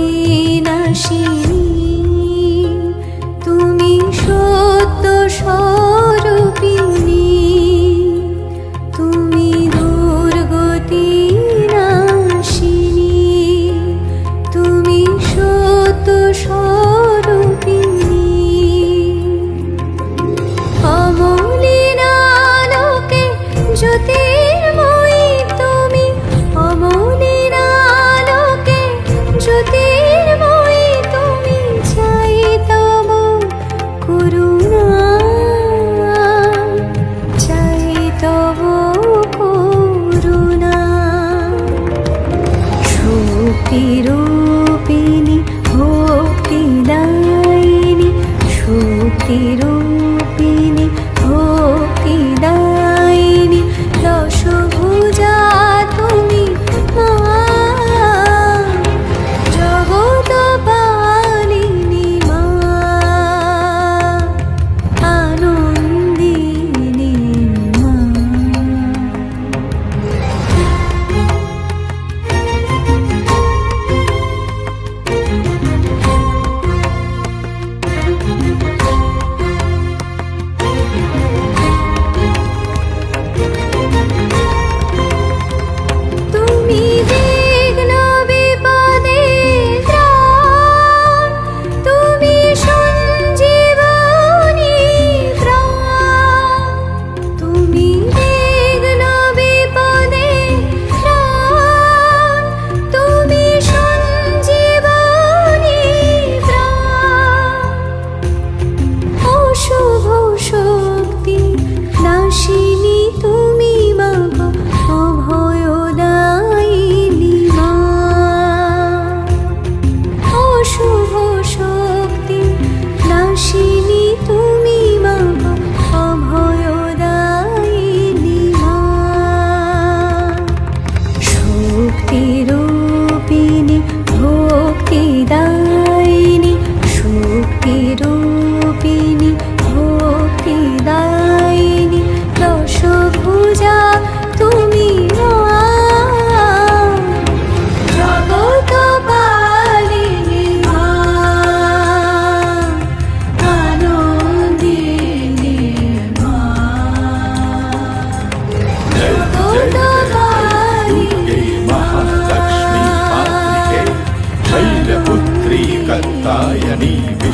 দিন আসিয়া ಕಿರು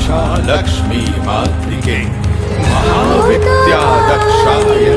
దక్ష లక్ష్మీ మాత్రికే మహావిద్యా